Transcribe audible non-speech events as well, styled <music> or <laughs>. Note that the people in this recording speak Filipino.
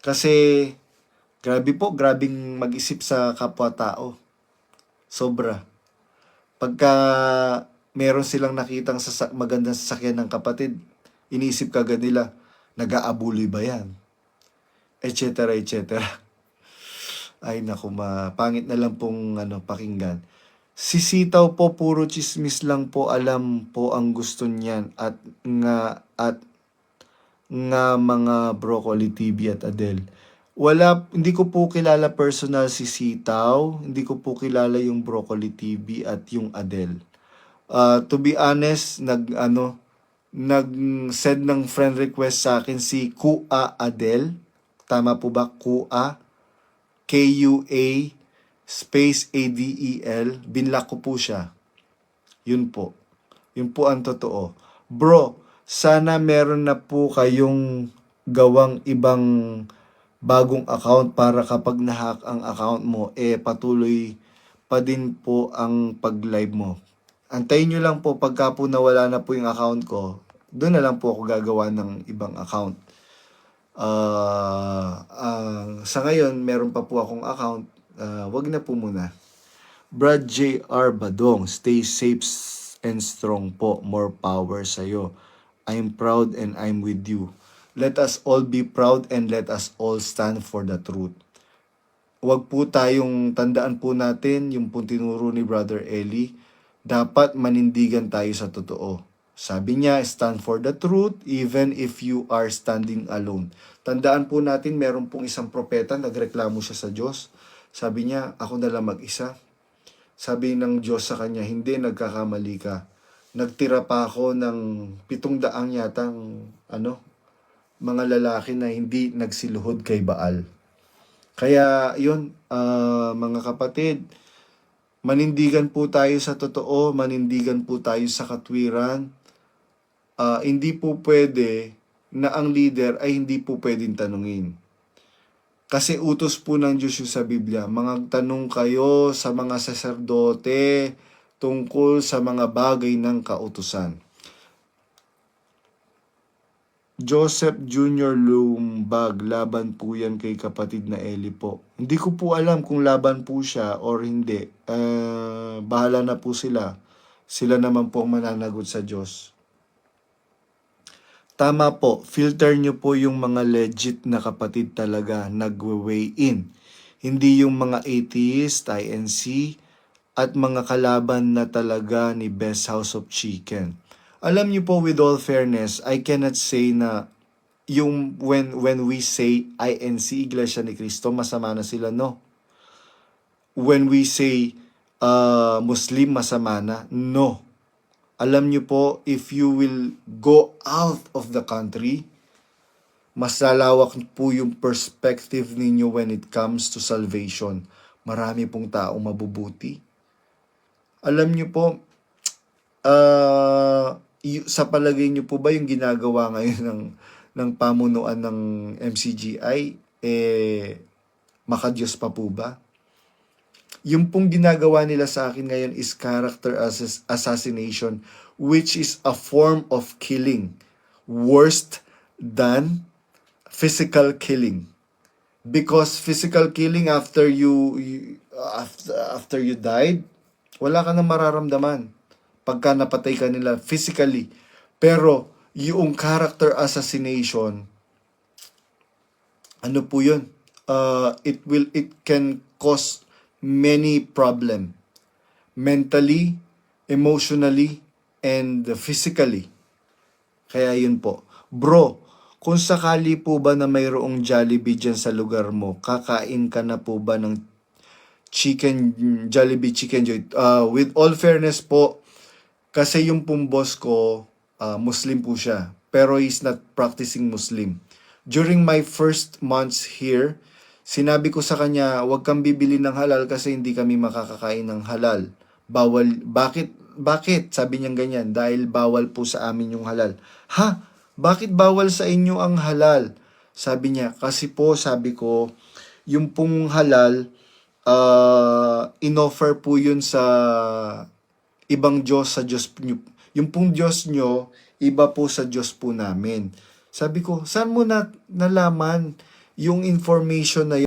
Kasi, grabe po, grabing mag-isip sa kapwa-tao. Sobra. Pagka meron silang nakitang sasa- magandang sasakyan ng kapatid, iniisip kagad nila, nag-aabuloy ba yan? Etc. etc. <laughs> Ay naku, ma, pangit na lang pong ano, pakinggan. Si Sitaw po, puro chismis lang po, alam po ang gusto niyan. At nga, at nga mga Broccoli TV at Adele. Wala, hindi ko po kilala personal si Sitaw, hindi ko po kilala yung Broccoli TV at yung Adele. Uh, to be honest, nag ano, nag-send ng friend request sa akin si Kua Adele. Tama po ba? Kua? K-U-A space A-D-E-L. Binlock ko po siya. Yun po. Yun po ang totoo. Bro, sana meron na po kayong gawang ibang bagong account para kapag nahack ang account mo, eh patuloy pa din po ang pag-live mo. Antayin nyo lang po pagka po nawala na po yung account ko, doon na lang po ako gagawa ng ibang account. Ah, ah, sa ngayon, meron pa po akong account. Ah, wag na po muna. Brad J.R. Badong, stay safe and strong po. More power sa'yo. I'm proud and I'm with you. Let us all be proud and let us all stand for the truth. Huwag po tayong tandaan po natin yung pong ni Brother Eli. Dapat manindigan tayo sa totoo. Sabi niya, stand for the truth even if you are standing alone. Tandaan po natin, meron pong isang propeta, nagreklamo siya sa Diyos. Sabi niya, ako na lang mag-isa. Sabi ng Diyos sa kanya, hindi, nagkakamali ka. Nagtira pa ako ng pitong daang yatang ano, mga lalaki na hindi nagsiluhod kay Baal. Kaya yun, ah, mga kapatid, manindigan po tayo sa totoo, manindigan po tayo sa katwiran. Ah, hindi po pwede na ang leader ay hindi po pwedeng tanungin. Kasi utos po ng Diyos yung sa Biblia, mga tanong kayo sa mga saserdote tungkol sa mga bagay ng kautusan. Joseph Jr. Lumbag, laban po yan kay kapatid na Eli po. Hindi ko po alam kung laban po siya or hindi. Eh, bahala na po sila. Sila naman po ang mananagot sa Diyos. Tama po, filter nyo po yung mga legit na kapatid talaga nagwe-weigh in. Hindi yung mga atheist, INC, at mga kalaban na talaga ni Best House of Chicken. Alam niyo po, with all fairness, I cannot say na yung when when we say INC, Iglesia ni Cristo, masama na sila, no. When we say uh, Muslim, masama na, no. Alam niyo po, if you will go out of the country, mas lalawak po yung perspective ninyo when it comes to salvation. Marami pong taong mabubuti. Alam niyo po, y- sa palagay niyo po ba yung ginagawa ngayon <laughs> ng ng pamunuan ng MCGI eh makadiyos pa po ba? Yung pong ginagawa nila sa akin ngayon is character assass- assassination which is a form of killing worst than physical killing because physical killing after you, you after, after you died wala ka nang mararamdaman pagka napatay ka nila physically. Pero, yung character assassination, ano po yun? Uh, it will, it can cause many problem. Mentally, emotionally, and physically. Kaya yun po. Bro, kung sakali po ba na mayroong Jollibee dyan sa lugar mo, kakain ka na po ba ng chicken, Jollibee Chicken Joy? Uh, with all fairness po, kasi yung pong boss ko, uh, Muslim po siya. Pero he's not practicing Muslim. During my first months here, sinabi ko sa kanya, huwag kang bibili ng halal kasi hindi kami makakakain ng halal. Bawal, bakit? Bakit? Sabi niya ganyan, dahil bawal po sa amin yung halal. Ha? Bakit bawal sa inyo ang halal? Sabi niya, kasi po, sabi ko, yung pong halal, uh, inoffer po yun sa ibang Diyos sa Diyos nyo. Yung pong Diyos nyo, iba po sa Diyos po namin. Sabi ko, saan mo na nalaman yung information na